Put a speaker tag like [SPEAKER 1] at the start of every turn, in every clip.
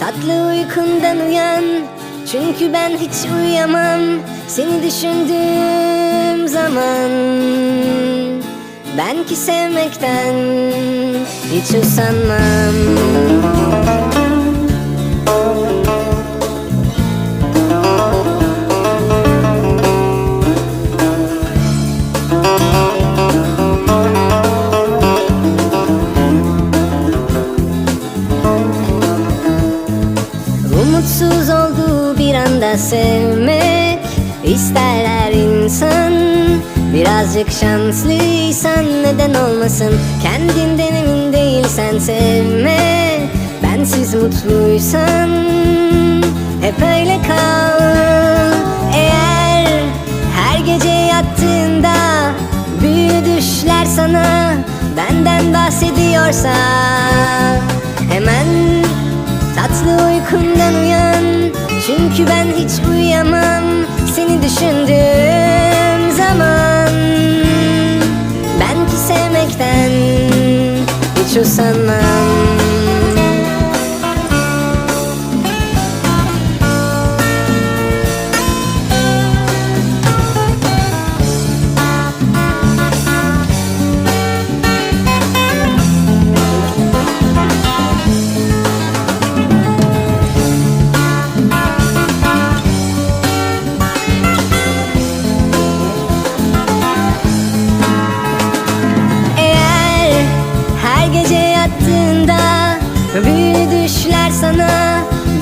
[SPEAKER 1] tatlı uykundan uyan Çünkü ben hiç uyuyamam. Seni düşündüğüm zaman Ben ki sevmekten hiç usanmam Umutsuz olduğu bir anda sevmek. İster her insan Birazcık şanslıysan neden olmasın? Kendinden emin değilsen sevme. Bensiz mutluysan hep öyle kal. Eğer her gece yattığında Büyülü düşler sana benden bahsediyorsa hiç uyuyamam. Seni düşündüğüm zaman Ben ki sevmekten Hiç usanmam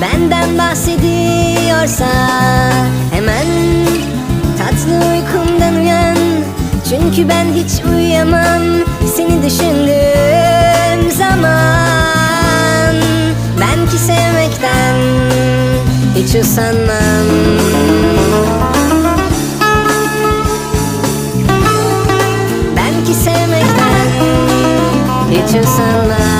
[SPEAKER 1] benden bahsediyorsa Hemen tatlı uykumdan uyan. Çünkü ben hiç uyuyamam seni düşündüğüm zaman. Ben ki sevmekten hiç usanmam. Ben ki sevmekten hiç usanmam